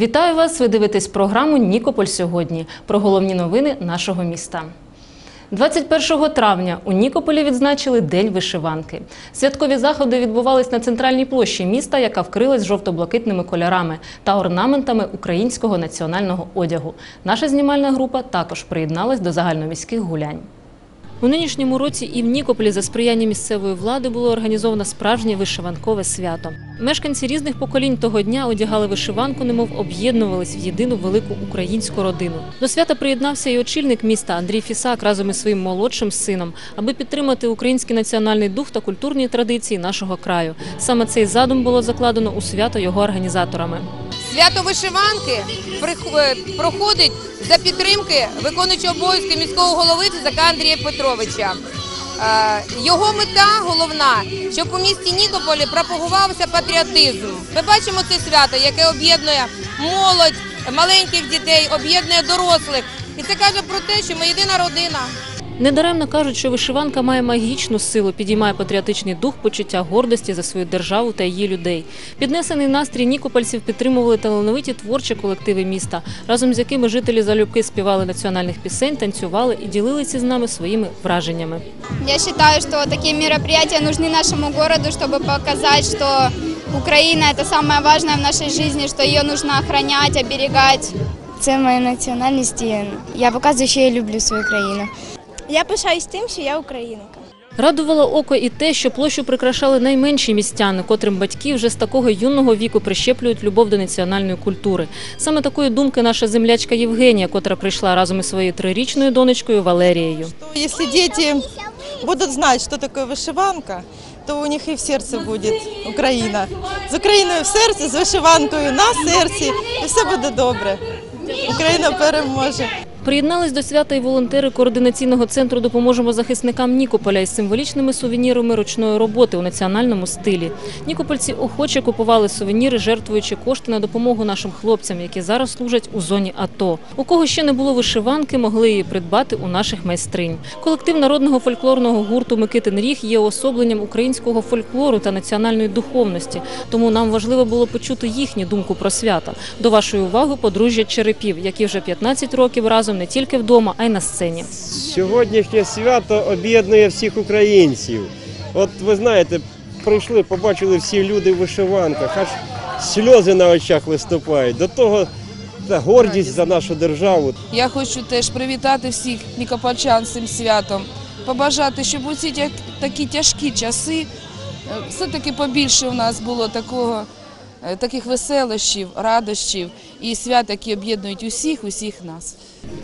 Вітаю вас! Ви дивитесь програму Нікополь сьогодні про головні новини нашого міста. 21 травня у Нікополі відзначили День вишиванки. Святкові заходи відбувались на центральній площі міста, яка вкрилась жовто-блакитними кольорами та орнаментами українського національного одягу. Наша знімальна група також приєдналась до загальноміських гулянь. У нинішньому році і в Нікополі за сприяння місцевої влади було організовано справжнє вишиванкове свято. Мешканці різних поколінь того дня одягали вишиванку, немов об'єднувались в єдину велику українську родину. До свята приєднався і очільник міста Андрій Фісак разом із своїм молодшим сином, аби підтримати український національний дух та культурні традиції нашого краю. Саме цей задум було закладено у свято його організаторами. Свято вишиванки е, проходить за підтримки виконуючого обов'язки міського голови Фізака Андрія Петровича. Е, Його мета головна, щоб у місті Нікополі пропагувався патріотизм. Ми бачимо це свято, яке об'єднує молодь, маленьких дітей, об'єднує дорослих. І це каже про те, що ми єдина родина. Недаремно кажуть, що вишиванка має магічну силу, підіймає патріотичний дух, почуття гордості за свою державу та її людей. Піднесений настрій нікопольців підтримували талановиті творчі колективи міста, разом з якими жителі залюбки співали національних пісень, танцювали і ділилися з нами своїми враженнями. Я считаю, что такие мероприятия нужны нашему городу, чтобы показать, что Украина – это самое важное в нашей жизни, что ее нужно охранять, оберегать. Це моя національність. і Я показую, що я люблю свою країну. Я пишаюсь тим, що я українка. Радувало око і те, що площу прикрашали найменші містяни, котрим батьки вже з такого юного віку прищеплюють любов до національної культури. Саме такої думки наша землячка Євгенія, котра прийшла разом із своєю трирічною донечкою Валерією. Если дети будут знать, что такое вышиванка, то у них и в сердце будет Україна. З Україною в серці, з вишиванкою на серці, і все буде добре. Україна переможе. Приєднались до свята і волонтери координаційного центру «Допоможемо захисникам Нікополя» із символічними сувенірами ручної роботи у національному стилі. Нікопольці охоче купували сувеніри, жертвуючи кошти на допомогу нашим хлопцям, які зараз служать у зоні АТО. У кого ще не було вишиванки, могли її придбати у наших майстринь. Колектив народного фольклорного гурту Микитин Ріг є особленням українського фольклору та національної духовності. Тому нам важливо було почути їхню думку про свята. До вашої уваги подружжя Черепів, які вже 15 років разом не тільки вдома, а й на сцені. Сьогоднішнє свято об'єднує всіх українців. От ви знаєте, прийшли, побачили всі люди в вишиванках, аж сльози на очах виступають. До того та гордість за нашу державу. Я хочу теж привітати всіх нікопольчан з цим святом, побажати, щоб у ці такі тяжкі часи е, все-таки побільше у нас було такого, е, таких веселощів, радощів і свят, які об'єднують усіх, усіх нас.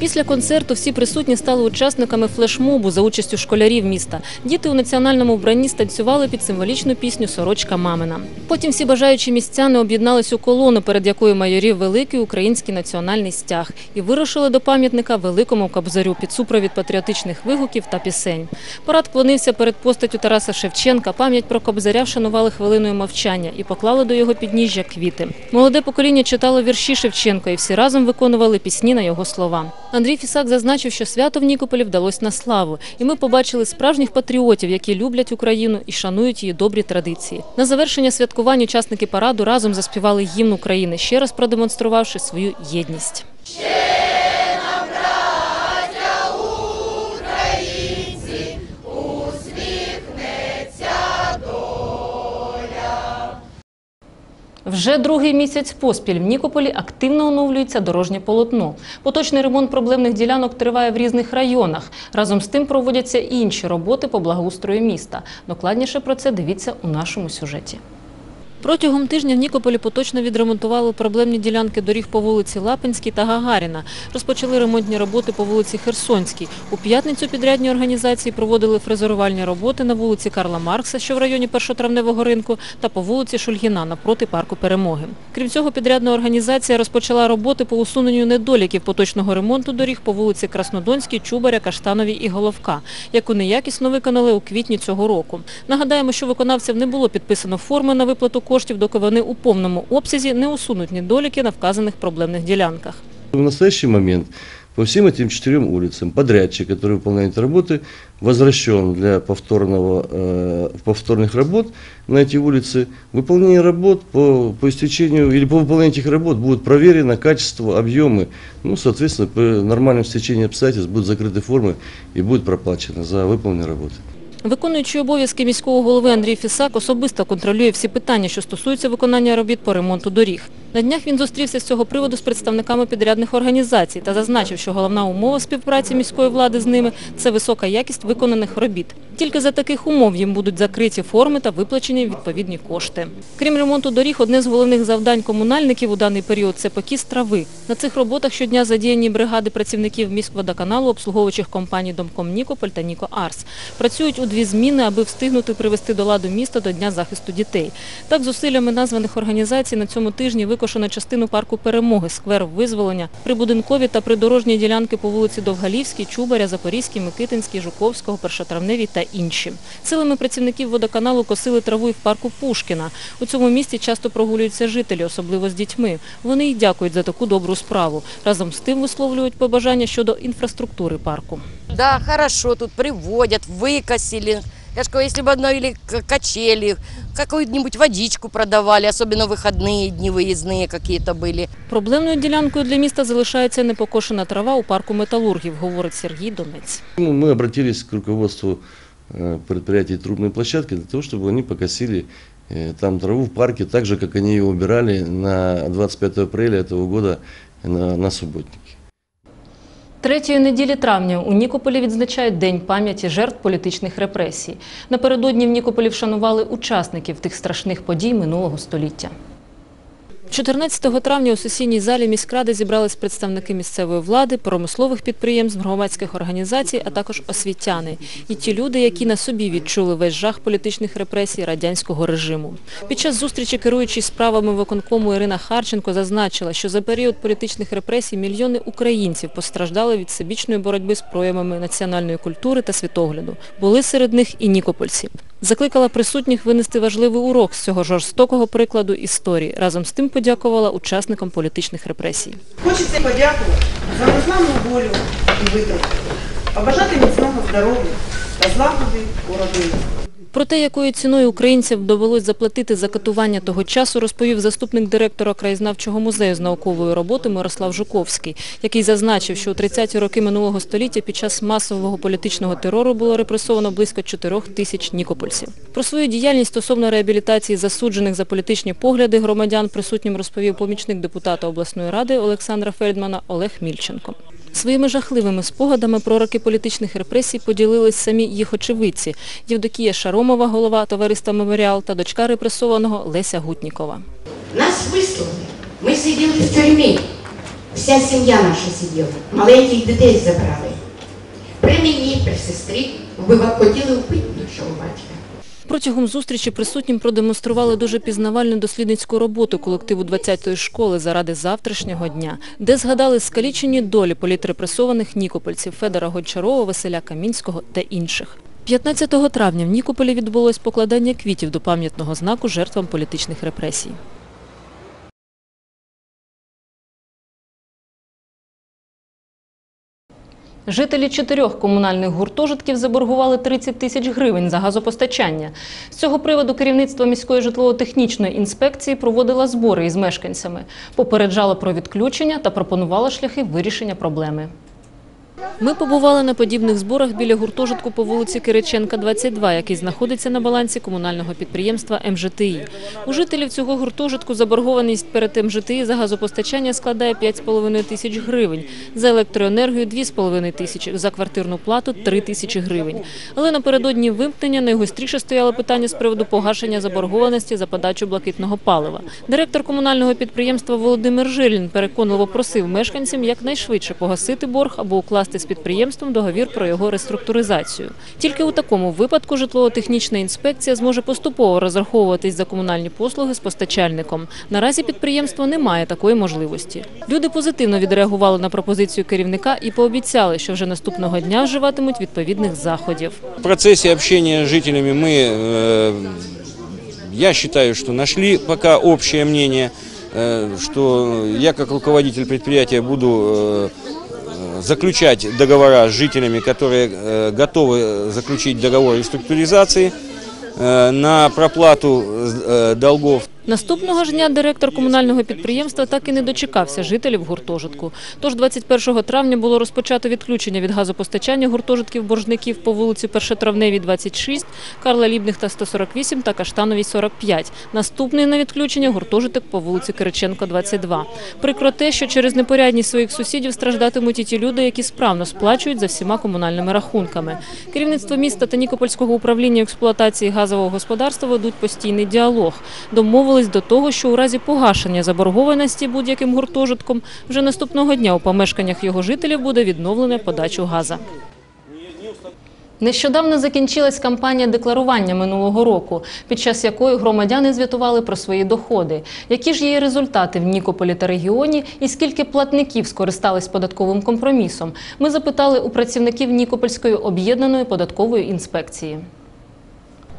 Після концерту всі присутні стали учасниками флешмобу за участю школярів міста. Діти у національному вбранні станцювали під символічну пісню Сорочка мамина. Потім всі бажаючі містяни об'єднались у колону, перед якою майорів великий український національний стяг, і вирушили до пам'ятника великому кобзарю під супровід патріотичних вигуків та пісень. Парад клонився перед постаттю Тараса Шевченка. Пам'ять про кобзаря вшанували хвилиною мовчання і поклали до його підніжжя квіти. Молоде покоління читало вірші Шевченка і всі разом виконували пісні на його слова. Андрій Фісак зазначив, що свято в Нікополі вдалося на славу, і ми побачили справжніх патріотів, які люблять Україну і шанують її добрі традиції. На завершення святкувань учасники параду разом заспівали гімн України, ще раз продемонструвавши свою єдність. Вже другий місяць поспіль в Нікополі активно оновлюється дорожнє полотно. Поточний ремонт проблемних ділянок триває в різних районах. Разом з тим проводяться і інші роботи по благоустрою міста. Докладніше про це дивіться у нашому сюжеті. Протягом тижня в Нікополі поточно відремонтували проблемні ділянки доріг по вулиці Лапинській та Гагаріна. Розпочали ремонтні роботи по вулиці Херсонській. У п'ятницю підрядні організації проводили фрезерувальні роботи на вулиці Карла Маркса, що в районі першотравневого ринку, та по вулиці Шульгіна напроти парку Перемоги. Крім цього, підрядна організація розпочала роботи по усуненню недоліків поточного ремонту доріг по вулиці Краснодонській, Чубаря, Каштановій і Головка, яку неякісно виконали у квітні цього року. Нагадаємо, що виконавцям не було підписано форми на виплату коштів, доки вони у повному обсязі не усунуть недоліки на вказаних проблемних ділянках. В настоящий момент по всем этим четырем улицам. Подрядчик, который выполняет работы, возвращен для повторного, э, повторных работ на эти улицы. Выполнение работ по, по истечению или по выполнению этих работ будет проверено качество, объемы. Ну, соответственно, по нормальному стечению обстоятельств будут закрыты формы и будет проплачено за выполненные работы. Виконуючий обов'язки міського голови Андрій Фісак особисто контролює всі питання, що стосуються виконання робіт по ремонту доріг. На днях він зустрівся з цього приводу з представниками підрядних організацій та зазначив, що головна умова співпраці міської влади з ними – це висока якість виконаних робіт. Тільки за таких умов їм будуть закриті форми та виплачені відповідні кошти. Крім ремонту доріг, одне з головних завдань комунальників у даний період – це покіс трави. На цих роботах щодня задіяні бригади працівників міськводоканалу, обслуговуючих компаній «Домком Нікополь» та «Ніко Арс». Працюють у дві зміни, аби встигнути привести до ладу міста до Дня захисту дітей. Так, зусиллями названих організацій на цьому тижні викошено частину парку Перемоги, сквер Визволення, прибудинкові та придорожні ділянки по вулиці Довгалівській, Чубаря, Запорізькій, Микитинській, Жуковського, Першотравневій та інші. Силами працівників водоканалу косили траву і в парку Пушкіна. У цьому місті часто прогулюються жителі, особливо з дітьми. Вони й дякують за таку добру справу. Разом з тим висловлюють побажання щодо інфраструктури парку. Да, хорошо, тут приводят, выкосили. Я же говорю, если бы обновили к- качели, какую-нибудь водичку продавали, особенно выходные дни выездные какие-то были. Проблемною ділянкою для міста залишається непокошена трава у парку металургів, говорить Сергій Донець. Ну, Мы обратились к руководству э, предприятий трубной площадки для того, чтобы они покосили э, там траву в парке, так же, как они ее убирали на 25 апреля этого года на, на субботники. Третьої неділі травня у Нікополі відзначають День пам'яті жертв політичних репресій. Напередодні в Нікополі вшанували учасників тих страшних подій минулого століття. 14 травня у сесійній залі міськради зібрались представники місцевої влади, промислових підприємств, громадських організацій, а також освітяни. І ті люди, які на собі відчули весь жах політичних репресій радянського режиму. Під час зустрічі керуючий справами виконкому Ірина Харченко зазначила, що за період політичних репресій мільйони українців постраждали від всебічної боротьби з проявами національної культури та світогляду. Були серед них і нікопольці. Закликала присутніх винести важливий урок з цього жорстокого прикладу історії. Разом з тим подякувала учасникам політичних репресій. Хочеться подякувати за незламну волю і витримку, побажати міцного здоров'я та злагоди у родині. Про те, якою ціною українцям довелось заплатити за катування того часу, розповів заступник директора краєзнавчого музею з наукової роботи Мирослав Жуковський, який зазначив, що у 30-ті роки минулого століття під час масового політичного терору було репресовано близько 4 тисяч нікопольців. Про свою діяльність стосовно реабілітації засуджених за політичні погляди громадян присутнім розповів помічник депутата обласної ради Олександра Фельдмана Олег Мільченко. Своїми жахливими спогадами про роки політичних репресій поділились самі їх очевидці – Євдокія Шаромова, голова товариства «Меморіал» та дочка репресованого Леся Гутнікова. Нас вислали. Ми сиділи в тюрмі. Вся сім'я наша сиділа. Маленьких дітей забрали. При мені, при сестрі, вбива- хотіли вбити нашого батька. Протягом зустрічі присутнім продемонстрували дуже пізнавальну дослідницьку роботу колективу 20-ї школи заради завтрашнього дня, де згадали скалічені долі політрепресованих нікопольців Федора Гончарова, Василя Камінського та інших. 15 травня в Нікополі відбулось покладання квітів до пам'ятного знаку жертвам політичних репресій. Жителі чотирьох комунальних гуртожитків заборгували 30 тисяч гривень за газопостачання. З цього приводу керівництво міської житлово-технічної інспекції проводило збори із мешканцями, попереджало про відключення та пропонувало шляхи вирішення проблеми. Ми побували на подібних зборах біля гуртожитку по вулиці Кириченка, 22, який знаходиться на балансі комунального підприємства МЖТІ. У жителів цього гуртожитку заборгованість перед МЖТІ за газопостачання складає 5,5 тисяч гривень, за електроенергію – 2,5 тисячі, за квартирну плату – 3 тисячі гривень. Але напередодні вимкнення найгостріше стояло питання з приводу погашення заборгованості за подачу блакитного палива. Директор комунального підприємства Володимир Жилін переконливо просив мешканцям якнайшвидше погасити борг або укласти з підприємством договір про його реструктуризацію. Тільки у такому випадку житлово-технічна інспекція зможе поступово розраховуватись за комунальні послуги з постачальником. Наразі підприємство не має такої можливості. Люди позитивно відреагували на пропозицію керівника і пообіцяли, що вже наступного дня вживатимуть відповідних заходів. В процессе общения с жителями мы, э, я считаю, что нашли пока общее мнение, э, что я как руководитель предприятия буду э, заключать договора с жителями, которые э, готовы заключить договор реструктуризации э, на проплату э, долгов. Наступного ж дня директор комунального підприємства так і не дочекався жителів гуртожитку. Тож 21 травня було розпочато відключення від газопостачання гуртожитків боржників по вулиці Першотравневій, 26, Карла Лібнихта 148 та Каштановій 45. Наступний на відключення гуртожиток по вулиці Кириченко, 22. Прикро те, що через непорядність своїх сусідів страждатимуть і ті люди, які справно сплачують за всіма комунальними рахунками. Керівництво міста та Нікопольського управління експлуатації газового господарства ведуть постійний діалог. Домовились до того, що у разі погашення заборгованості будь-яким гуртожитком вже наступного дня у помешканнях його жителів буде відновлена подачу газа. Нещодавно закінчилась кампанія декларування минулого року, під час якої громадяни звітували про свої доходи. Які ж є результати в Нікополі та регіоні і скільки платників скористались податковим компромісом? Ми запитали у працівників Нікопольської об'єднаної податкової інспекції.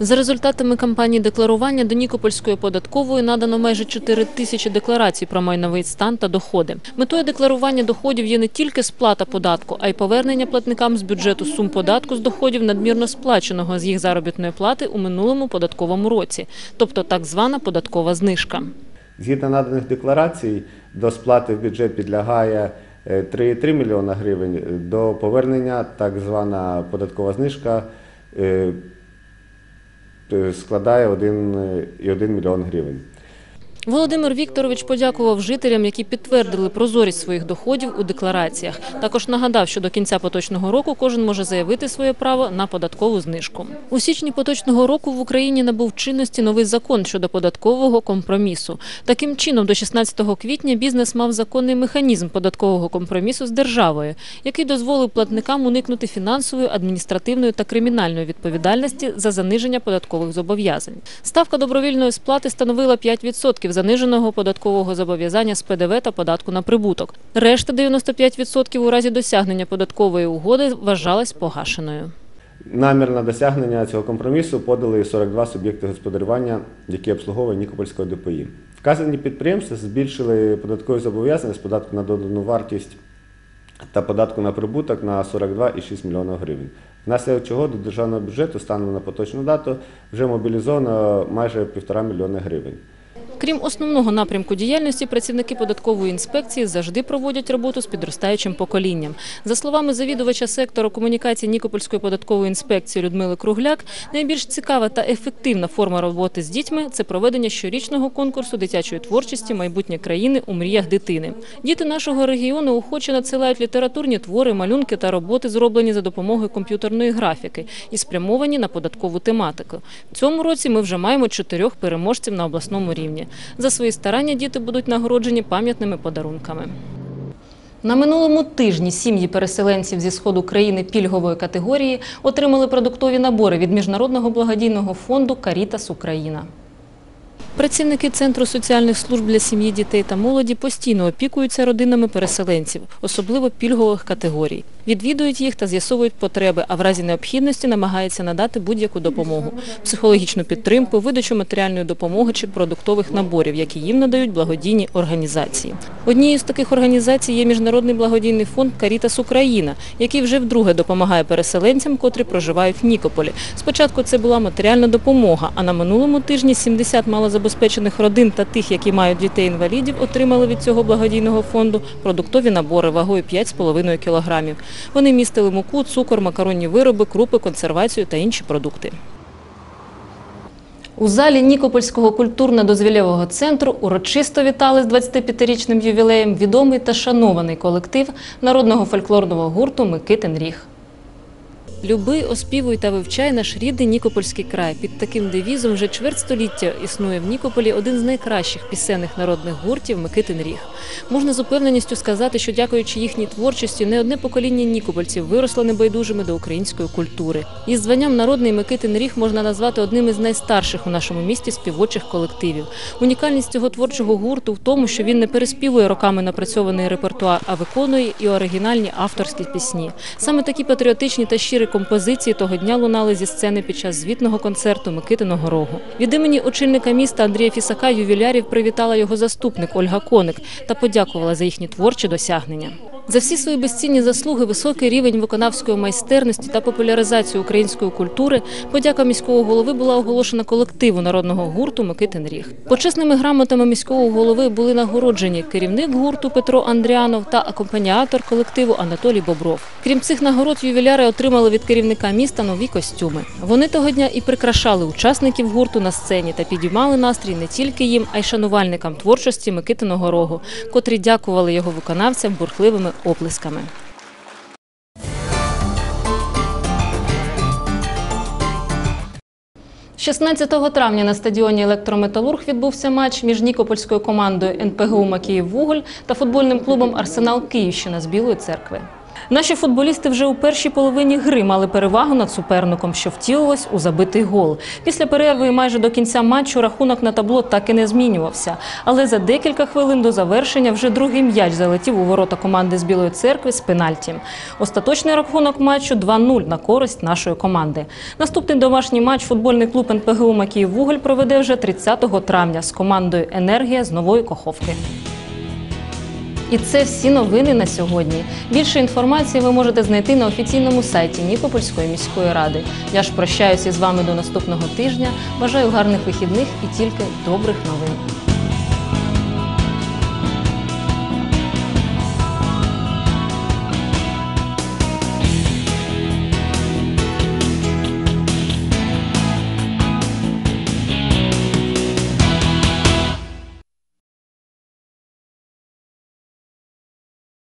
За результатами кампанії декларування до Нікопольської податкової надано майже 4 тисячі декларацій про майновий стан та доходи. Метою декларування доходів є не тільки сплата податку, а й повернення платникам з бюджету сум податку з доходів надмірно сплаченого з їх заробітної плати у минулому податковому році, тобто так звана податкова знижка. Згідно наданих декларацій, до сплати в бюджет підлягає е, 3,3 мільйона гривень, до повернення так звана податкова знижка е, е, складає 1,1 мільйон гривень. Володимир Вікторович подякував жителям, які підтвердили прозорість своїх доходів у деклараціях. Також нагадав, що до кінця поточного року кожен може заявити своє право на податкову знижку. У січні поточного року в Україні набув чинності новий закон щодо податкового компромісу. Таким чином, до 16 квітня бізнес мав законний механізм податкового компромісу з державою, який дозволив платникам уникнути фінансової, адміністративної та кримінальної відповідальності за заниження податкових зобов'язань. Ставка добровільної сплати становила 5% заниженого податкового зобов'язання з ПДВ та податку на прибуток. Решта 95% у разі досягнення податкової угоди вважалась погашеною. Намір на досягнення цього компромісу подали 42 суб'єкти господарювання, які обслуговує Нікопольського ДПІ. Вказані підприємства збільшили податкові зобов'язання з податку на додану вартість та податку на прибуток на 42,6 млн гривень. Внаслідок чого до державного бюджету станом на поточну дату вже мобілізовано майже 1,5 мільйона гривень. Крім основного напрямку діяльності, працівники податкової інспекції завжди проводять роботу з підростаючим поколінням. За словами завідувача сектору комунікації Нікопольської податкової інспекції Людмили Кругляк, найбільш цікава та ефективна форма роботи з дітьми це проведення щорічного конкурсу дитячої творчості майбутнє країни у мріях дитини. Діти нашого регіону охоче надсилають літературні твори, малюнки та роботи, зроблені за допомогою комп'ютерної графіки і спрямовані на податкову тематику. В цьому році ми вже маємо чотирьох переможців на обласному рівні. За свої старання діти будуть нагороджені пам'ятними подарунками. На минулому тижні сім'ї переселенців зі сходу країни пільгової категорії отримали продуктові набори від міжнародного благодійного фонду Карітас Україна. Працівники Центру соціальних служб для сім'ї, дітей та молоді постійно опікуються родинами переселенців, особливо пільгових категорій. Відвідують їх та з'ясовують потреби, а в разі необхідності намагаються надати будь-яку допомогу – психологічну підтримку, видачу матеріальної допомоги чи продуктових наборів, які їм надають благодійні організації. Однією з таких організацій є Міжнародний благодійний фонд «Карітас Україна», який вже вдруге допомагає переселенцям, котрі проживають в Нікополі. Спочатку це була матеріальна допомога, а на минулому тижні 70 малозабезпечених родин та тих, які мають дітей-інвалідів, отримали від цього благодійного фонду продуктові набори вагою 5,5 кілограмів. Вони містили муку, цукор, макаронні вироби, крупи, консервацію та інші продукти. У залі Нікопольського культурно-дозвілєвого центру урочисто вітали з 25-річним ювілеєм відомий та шанований колектив народного фольклорного гурту Микитин Ріг. Люби, оспівуй та вивчай наш рідний Нікопольський край. Під таким девізом вже чверть століття існує в Нікополі один з найкращих пісенних народних гуртів Микитин Ріг. Можна з упевненістю сказати, що дякуючи їхній творчості, не одне покоління нікопольців виросло небайдужими до української культури. Із званням народний Микитин Ріг можна назвати одним із найстарших у нашому місті співочих колективів. Унікальність цього творчого гурту в тому, що він не переспівує роками напрацьований репертуар, а виконує і оригінальні авторські пісні. Саме такі патріотичні та щирі композиції того дня лунали зі сцени під час звітного концерту Микитиного рогу. Від імені очільника міста Андрія Фісака ювілярів привітала його заступник Ольга Коник та подякувала за їхні творчі досягнення. За всі свої безцінні заслуги, високий рівень виконавської майстерності та популяризацію української культури, подяка міського голови була оголошена колективу народного гурту Микитин Ріг. Почесними грамотами міського голови були нагороджені керівник гурту Петро Андріанов та акомпаніатор колективу Анатолій Бобров. Крім цих нагород, ювіляри отримали від керівника міста нові костюми. Вони того дня і прикрашали учасників гурту на сцені та підіймали настрій не тільки їм, а й шанувальникам творчості Микитиного рогу, котрі дякували його виконавцям бурхливими оплесками. – 16 травня на стадіоні Електрометалург відбувся матч між Нікопольською командою НПГУ Макіїв Вуголь та футбольним клубом Арсенал Київщина з Білої церкви. Наші футболісти вже у першій половині гри мали перевагу над суперником, що втілилось у забитий гол. Після перерви майже до кінця матчу рахунок на табло так і не змінювався. Але за декілька хвилин до завершення вже другий м'яч залетів у ворота команди з Білої церкви з пенальті. Остаточний рахунок матчу 2-0 на користь нашої команди. Наступний домашній матч футбольний клуб НПГУ «Макіїввуголь» проведе вже 30 травня з командою «Енергія» з Нової Коховки. І це всі новини на сьогодні. Більше інформації ви можете знайти на офіційному сайті Нікопольської міської ради. Я ж прощаюся з вами до наступного тижня. Бажаю гарних вихідних і тільки добрих новин.